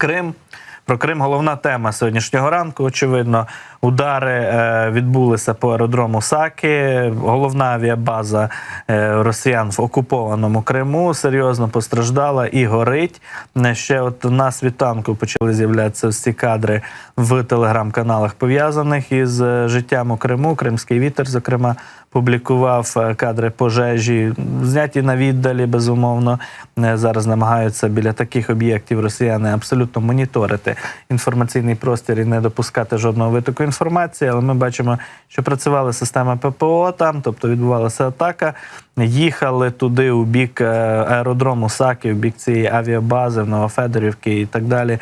Крим. Про Крим головна тема сьогоднішнього ранку. Очевидно, удари е, відбулися по аеродрому Саки. Головна авіабаза е, росіян в окупованому Криму серйозно постраждала і горить. Е, Ще от у нас світанку почали з'являтися ці кадри в телеграм-каналах пов'язаних із життям у Криму. Кримський вітер, зокрема, публікував кадри пожежі, зняті на віддалі, безумовно. Зараз намагаються біля таких об'єктів росіяни абсолютно моніторити інформаційний простір і не допускати жодного витоку інформації. Але ми бачимо, що працювали системи ППО там, тобто відбувалася атака. Їхали туди у бік е, аеродрому Саки, у бік цієї авіабази в Новофедорівки і так далі.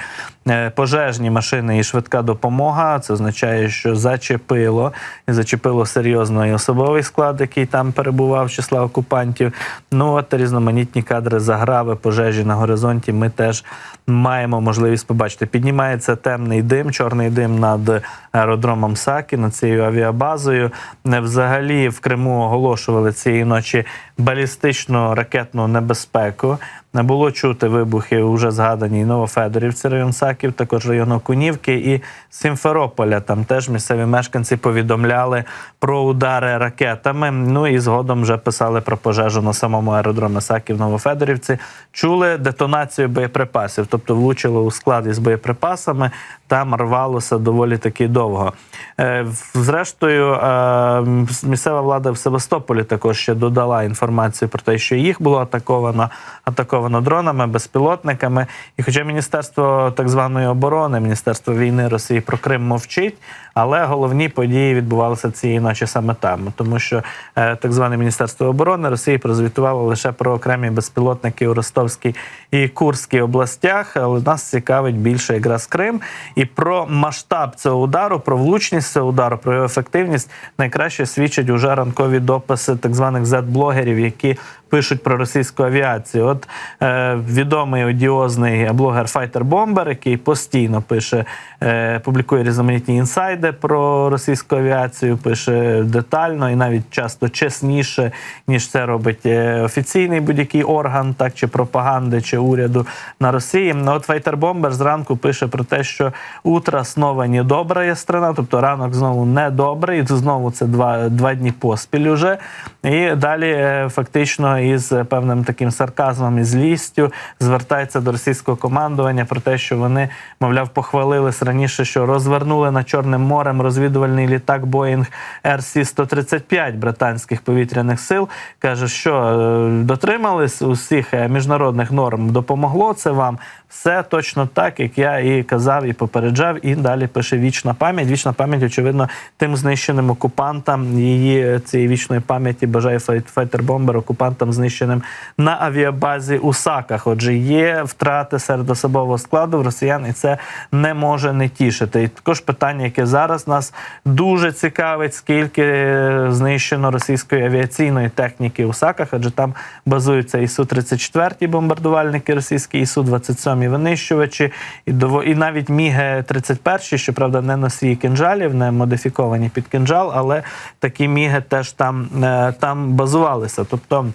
Е, Пожежні машини і швидка допомога. Це означає, що зачепило і зачепило серйозно і особовий склад, який там перебував з числа окупантів. Ну от різноманітні кадри заграви, пожежі на горизонті. Ми теж маємо можливість побачити. Піднімається темний дим, чорний дим над аеродромом Саки, над цією авіабазою. Взагалі в Криму оголошували цієї ночі балістичну ракетну небезпеку. Не було чути вибухи вже згаданій Новофедорівці, район Саків, також район Окунівки і Сімферополя. Там теж місцеві мешканці повідомляли про удари ракетами. Ну і згодом вже писали про пожежу на самому аеродромі Саків Новофедорівці. Чули детонацію боєприпасів, тобто влучило у склад із боєприпасами. Там рвалося доволі таки довго. Е, Зрештою, е, місцева влада в Севастополі також ще додала інформацію про те, що їх було атаковано, атаковано дронами, безпілотниками. І хоча Міністерство так званої оборони, Міністерство війни Росії про Крим мовчить, але головні події відбувалися цієї ночі саме там, тому що е, так зване Міністерство оборони Росії прозвітувало лише про окремі безпілотники у Ростовській і Курській областях. Але нас цікавить більше якраз Крим і про масштаб цього удару, про влучність цього удару, про його ефективність найкраще свідчать уже ранкові дописи так званих Z-блогерів, які пишуть про російську авіацію. От е, відомий одіозний блогер Файтер Бомбер, який постійно пише, е, публікує різноманітні інсайди про російську авіацію, пише детально і навіть часто чесніше, ніж це робить е, офіційний будь-який орган, так чи пропаганди, чи уряду на Росії. Ну, От Файтер Бомбер зранку пише про те, що утро не добра страна, тобто ранок знову недобрий. Знову це два, два дні поспіль уже. І далі е, фактично із певним таким сарказмом і злістю звертається до російського командування про те, що вони, мовляв, похвалились раніше, що розвернули над Чорним морем розвідувальний літак Боїнг RC-135 британських повітряних сил. Каже, що е, дотримались усіх е, міжнародних норм. Допомогло це вам. Все точно так, як я і казав, і попереджав. І далі пише вічна пам'ять. Вічна пам'ять, очевидно, тим знищеним окупантам її цієї вічної пам'яті бажає файтер-бомбер окупантам знищеним на авіабазі у Саках. Отже, є втрати серед особового складу в росіян, і це не може не тішити. І також питання, яке зараз нас дуже цікавить, скільки знищено російської авіаційної техніки у Саках, адже там базуються і су 34 бомбардувальники російські, і су 27 винищувачі, і дово і навіть міги 31 щоправда, не носії кинжалів, не модифіковані під кинжал, але такі міги теж там, е, там базувалися. Тобто.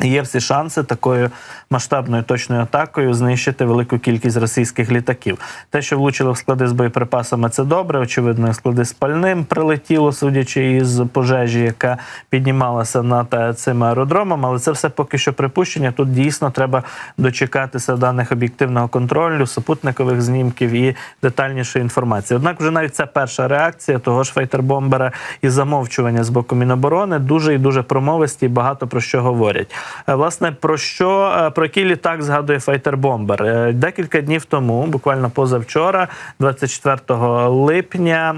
Є всі шанси такою масштабною точною атакою знищити велику кількість російських літаків. Те, що влучили в склади з боєприпасами, це добре. Очевидно, склади з пальним прилетіло, судячи із пожежі, яка піднімалася над цим аеродромом. Але це все поки що припущення. Тут дійсно треба дочекатися даних об'єктивного контролю, супутникових знімків і детальнішої інформації. Однак, вже навіть це перша реакція того ж фейтербомбера і замовчування з боку Міноборони дуже і дуже промовисті і багато про що говорять. Е, Власне, про що е, про який літак згадує файтер-бомбер? Е, Декілька днів тому, буквально позавчора, 24 липня,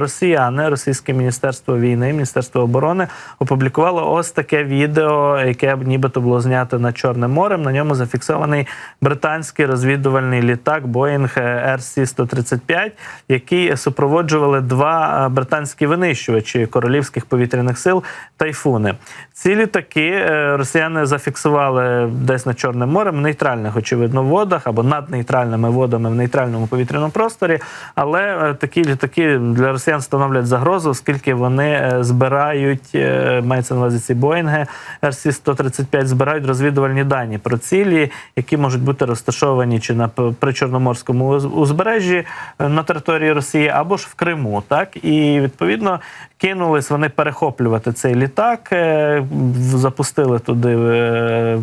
росіяни, російське міністерство війни, міністерство оборони опублікувало ось таке відео, яке нібито було знято над Чорним морем. На ньому зафіксований британський розвідувальний літак Boeing RC-135, який супроводжували два британські винищувачі королівських повітряних сил тайфуни. Ці літаки росіяни росіяни зафіксували десь над Чорним морем в нейтральних, очевидно, водах або над нейтральними водами в нейтральному повітряному просторі. Але е, такі літаки для росіян становлять загрозу, оскільки вони е, збирають, е, мається на увазі ці Боїнги RC-135, збирають розвідувальні дані про цілі, які можуть бути розташовані чи на причорноморському узбережжі на території Росії, або ж в Криму. Так і відповідно кинулись вони перехоплювати цей літак, запустили туди,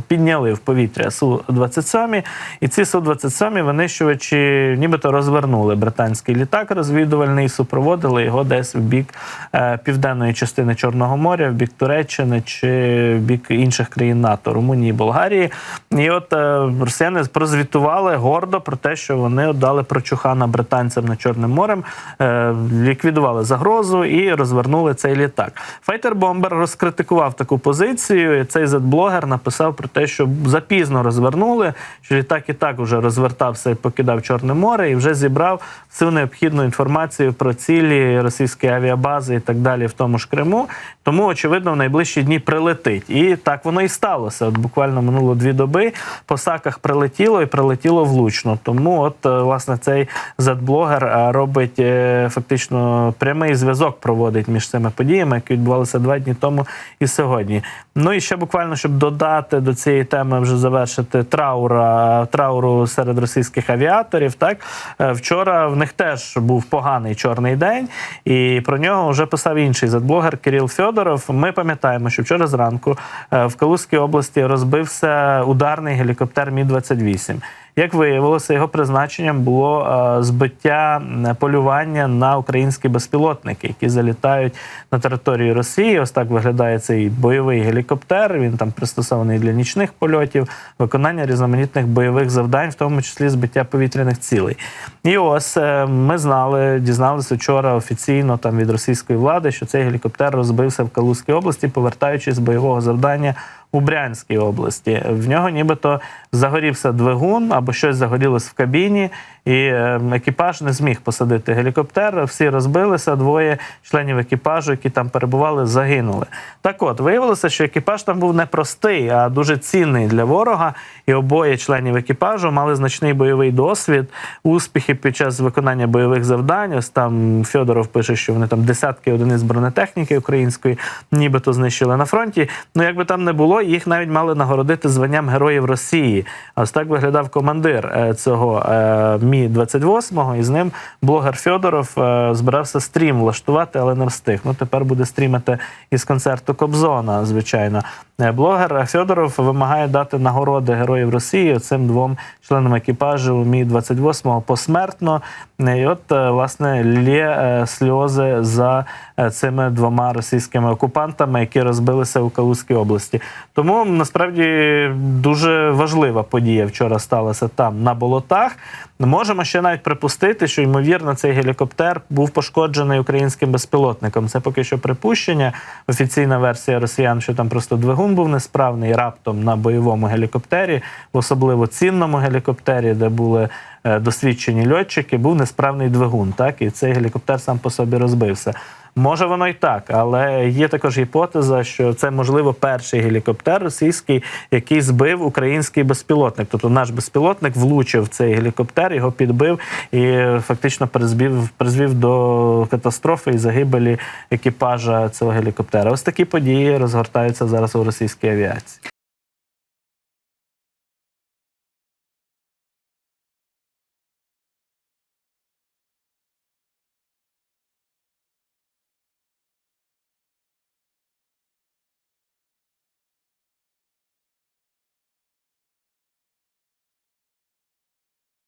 підняли в повітря су 27 і ці су 27 винищувачі, нібито розвернули британський літак розвідувальний, і супроводили його десь в бік е, південної частини Чорного моря, в бік Туреччини чи в бік інших країн НАТО, Румунії, Болгарії. І от е, росіяни прозвітували гордо про те, що вони отдали прочухана британцям над Чорним морем, е, ліквідували загрозу і розвернули цей літак. Файтер Бомбер розкритикував таку позицію. Цей зет-блогер написав про те, що запізно розвернули, що літак і так вже розвертався і покидав Чорне море, і вже зібрав всю необхідну інформацію про цілі російської авіабази і так далі, в тому ж Криму. Тому, очевидно, в найближчі дні прилетить. І так воно і сталося. От буквально минуло дві доби. По саках прилетіло і прилетіло влучно. Тому, от е, власне, цей зет-блогер е, робить е, фактично прямий зв'язок проводить між цими подіями, які відбувалися два дні тому і сьогодні. Ну і ще буквально, щоб додати до цієї теми, вже завершити траура трауру серед російських авіаторів. Так Е, вчора в них теж був поганий чорний день, і про нього вже писав інший задблогер Кирил Фьодоров. Ми пам'ятаємо, що вчора зранку е, в Калузькій області розбився ударний гелікоптер Мі 28 як виявилося, його призначенням було е, збиття полювання на українські безпілотники, які залітають на територію Росії. Ось так виглядає цей бойовий гелікоптер. Він там пристосований для нічних польотів, виконання різноманітних бойових завдань, в тому числі збиття повітряних цілей. І ось е, ми знали, дізналися вчора офіційно там від російської влади, що цей гелікоптер розбився в Калузькій області, повертаючись з бойового завдання у Брянській області. В нього нібито загорівся двигун або щось загорілось в кабіні, і е, екіпаж не зміг посадити гелікоптер. Всі розбилися. Двоє членів екіпажу, які там перебували, загинули. Так от виявилося, що екіпаж там був не простий, а дуже цінний для ворога. І обоє членів екіпажу мали значний бойовий досвід, успіхи під час виконання бойових завдань. Ось там Федоров пише, що вони там десятки одиниць бронетехніки української, нібито знищили на фронті. Ну якби там не було, їх навіть мали нагородити званням Героїв Росії. Ось так виглядав командир е, цього е, Мі 28 і з ним блогер Федоров е, збирався стрім влаштувати, але не встиг. Ну тепер буде стрімити із концерту Кобзона, звичайно. Е, Блогер Федоров вимагає дати нагороди Героїв Росії цим двом членам екіпажу Мі 28 посмертно. Е, І от е, власне лє сльози за цими двома російськими окупантами, які розбилися у Калузькій області. Тому насправді дуже важлива подія вчора сталася там на болотах. Можемо ще навіть припустити, що ймовірно цей гелікоптер був пошкоджений українським безпілотником. Це поки що припущення. Офіційна версія росіян, що там просто двигун був несправний раптом на бойовому гелікоптері, в особливо цінному гелікоптері, де були е, досвідчені льотчики, був несправний двигун. Так і цей гелікоптер сам по собі розбився. Може воно і так, але є також гіпотеза, що це можливо перший гелікоптер російський, який збив український безпілотник. Тобто наш безпілотник влучив в цей гелікоптер, його підбив і фактично призвів, призвів до катастрофи і загибелі екіпажа цього гелікоптера. Ось такі події розгортаються зараз у російській авіації.